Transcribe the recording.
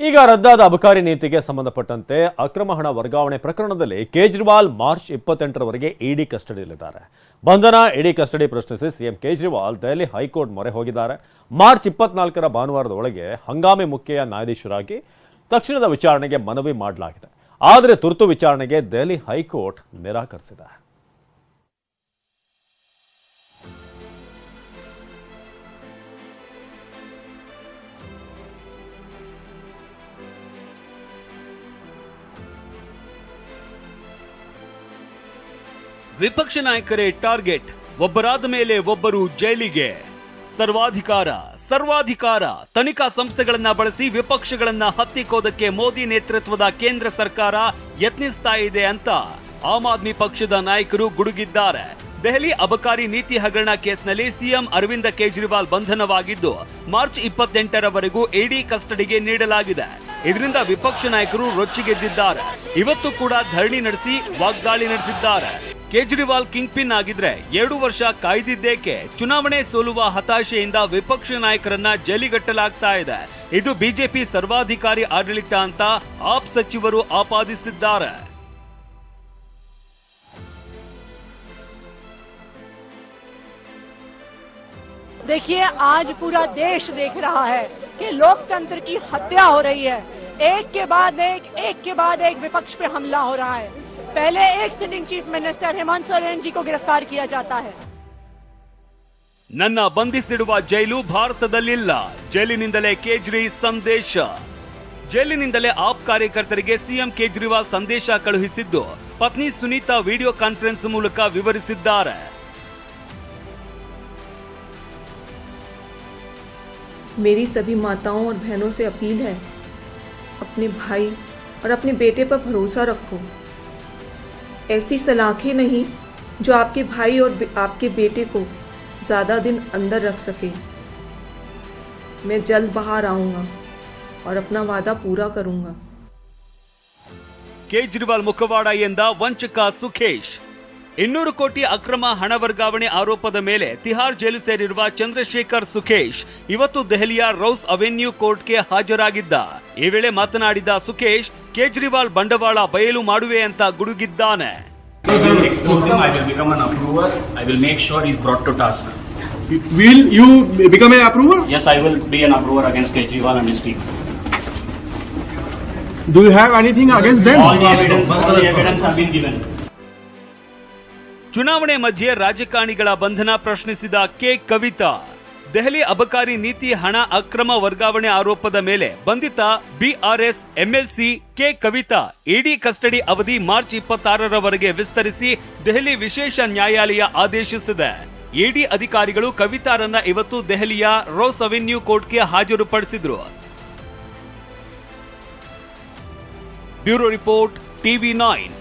ಈಗ ರದ್ದಾದ ಅಬಕಾರಿ ನೀತಿಗೆ ಸಂಬಂಧಪಟ್ಟಂತೆ ಅಕ್ರಮ ಹಣ ವರ್ಗಾವಣೆ ಪ್ರಕರಣದಲ್ಲಿ ಕೇಜ್ರಿವಾಲ್ ಮಾರ್ಚ್ ಇಪ್ಪತ್ತೆಂಟರವರೆಗೆ ಇಡಿ ಕಸ್ಟಡಿಯಲ್ಲಿದ್ದಾರೆ. ಬಂಧನ ಇಡಿ ಕಸ್ಟಡಿ ಪ್ರಶ್ನಿಸಿ CM Kejriwal Delhi high court ಮೊರೆ ಹೋಗಿದ್ದಾರೆ. ಮಾರ್ಚ್ ಇಪ್ಪತ್ನಾಲ್ಕರ ಭಾನುವಾರದ ಒಳಗೆ ಹಂಗಾಮಿ ಮುಖ್ಯ ನ್ಯಾಯಾಧೀಶರಾಗಿ ತಕ್ಷಣದ ವಿಚಾರಣೆಗೆ ಮನವಿ ಮಾಡಲಾಗಿದೆ. ಆದರೆ ತುರ್ತು ವಿಚಾರಣೆಗೆ ದೆಹಲಿ ಹೈಕೋರ್ಟ್ ನಿರಾಕರಿಸಿದೆ. ವಿಪಕ್ಷ ನಾಯಕರೇ ಟಾರ್ಗೆಟ್, ಒಬ್ಬರಾದ ಮೇಲೆ ಒಬ್ಬರು ಜೈಲಿಗೆ. ಸರ್ವಾಧಿಕಾರ ಸರ್ವಾಧಿಕಾರ. ತನಿಖಾ ಸಂಸ್ಥೆಗಳನ್ನ ಬಳಸಿ ವಿಪಕ್ಷಗಳನ್ನ ಹತ್ತಿಕ್ಕೋದಕ್ಕೆ ಮೋದಿ ನೇತೃತ್ವದ ಕೇಂದ್ರ ಸರ್ಕಾರ ಯತ್ನಿಸ್ತಾ ಇದೆ ಅಂತ ಆಮ್ ಆದ್ಮಿ ಪಕ್ಷದ ನಾಯಕರು ಗುಡುಗಿದ್ದಾರೆ. ದೆಹಲಿ ಅಬಕಾರಿ ನೀತಿ ಹಗರಣ ಕೇಸ್ನಲ್ಲಿ ಸಿಎಂ ಅರವಿಂದ ಕೇಜ್ರಿವಾಲ್ ಬಂಧನವಾಗಿದ್ದು, ಮಾರ್ಚ್ ಇಪ್ಪತ್ತೆಂಟರವರೆಗೂ ಇಡಿ ಕಸ್ಟಡಿಗೆ ನೀಡಲಾಗಿದೆ. ಇದರಿಂದ ವಿಪಕ್ಷ ನಾಯಕರು ರೊಚ್ಚಿಗೆದ್ದಿದ್ದಾರೆ. ಇವತ್ತು ಕೂಡ ಧರಣಿ ನಡೆಸಿ ವಾಗ್ದಾಳಿ ನಡೆಸಿದ್ದಾರೆ. ಕೇಜ್ರಿವಾಲ್ ಕಿಂಗ್ ಪಿನ್ ಆಗಿದ್ರೆ ಎರಡು ವರ್ಷ ಕಾಯ್ದಿದ್ದೇಕೆ ಚುನಾವಣೆ ಸೋಲುವ ಹತಾಶೆಯಿಂದ ವಿಪಕ್ಷ ನಾಯಕರನ್ನ ಜೈಲಿಗಟ್ಟಲಾಗ್ತಾ ಇದೆ ಇದು ಬಿಜೆಪಿ ಸರ್ವಾಧಿಕಾರಿ ಆಡಳಿತ ಅಂತ ಆಪ್ ಸಚಿವರು ಆಪಾದಿಸಿದ್ದಾರೆ देखिए आज पूरा देश देख रहा है कि लोकतंत्र की हत्या हो रही है एक के बाद एक एक के बाद एक विपक्ष पे हमला हो रहा है पहले एक sitting chief minister Hemant Soren ji को गिरफ्तार किया जाता है ನನ್ನ ಬಂಧಿಸಿಡುವ ಜೈಲು ಭಾರತದಲ್ಲಿಲ್ಲ ಜೈಲಿನಿಂದಲೇ ಕೇಜ್ರಿ ಸಂದೇಶ ಜೈಲಿನಿಂದಲೇ ಆಪ್ ಕಾರ್ಯಕರ್ತರಿಗೆ ಸಿಎಂ ಕೇಜ್ರಿವಾಲ್ ಸಂದೇಶ ಕಳುಹಿಸಿದ್ದು ಪತ್ನಿ ಸುನೀತಾ ವಿಡಿಯೋ ಕಾನ್ಫರೆನ್ಸ್ ಮೂಲಕ ವಿವರಿಸಿದ್ದಾರೆ मेरी सभी माताओं और बहनों से अपील है अपने भाई और अपने बेटे पर भरोसा रखो ऐसी सलाखें नहीं जो आपके भाई और बे- आपके बेटे को ज़्यादा दिन अंदर रख सके मैं जल्द बाहर आऊँगा और अपना वादा पूरा करूँगा ಕೇಜ್ರಿವಾಲ್ ಮುಖವಾಡ ಎಂದ ವಂಚಕ ಸುಖೇಶ್ ಇನ್ನೂರು ಕೋಟಿ ಅಕ್ರಮ ಹಣ ವರ್ಗಾವಣೆ ಆರೋಪದ ಮೇಲೆ ತಿಹಾರ್ ಜೈಲು ಸೇರಿರುವ ಚಂದ್ರಶೇಖರ್ ಸುಖೇಶ್ ಇವತ್ತು ದೆಹಲಿಯ ರೌಸ್ ಅವೆನ್ಯೂ ಕೋರ್ಟ್ಗೆ ಹಾಜರಾಗಿದ್ದ. ಈ ವೇಳೆ ಮಾತನಾಡಿದ ಸುಖೇಶ್ ಕೇಜ್ರಿವಾಲ್ ಬಂಡವಾಳ ಬಯಲು ಮಾಡುವೆ ಅಂತ ಗುಡುಗಿದ್ದಾನೆ. Do you have anything against them? All the evidence, all the evidence have been given. ಚುನಾವಣೆ ಮಧ್ಯೆ ರಾಜಕಾರಣಿಗಳ ಬಂಧನ ಪ್ರಶ್ನಿಸಿದ ಕೆ. ಕವಿತಾ, ದೆಹಲಿ ಅಬಕಾರಿ ನೀತಿ ಹಣ ಅಕ್ರಮ ವರ್ಗಾವಣೆ ಆರೋಪದ ಮೇಲೆ ಬಂಧಿತ BRS MLC K. Kavitha, ED custody ಅವಧಿ ಮಾರ್ಚ್ ಇಪ್ಪತ್ತಾರರವರೆಗೆ ವಿಸ್ತರಿಸಿ ದೆಹಲಿ ವಿಶೇಷ ನ್ಯಾಯಾಲಯ ಆದೇಶಿಸಿದೆ. ಇಡಿ ಅಧಿಕಾರಿಗಳು ಕವಿತಾರನ್ನ ಇವತ್ತು ದೆಹಲಿಯ ರೋಸ್ ಅವೆನ್ಯೂ ಕೋರ್ಟ್ಗೆ ಹಾಜರುಪಡಿಸಿದ್ರು. Bureau report, TV nine.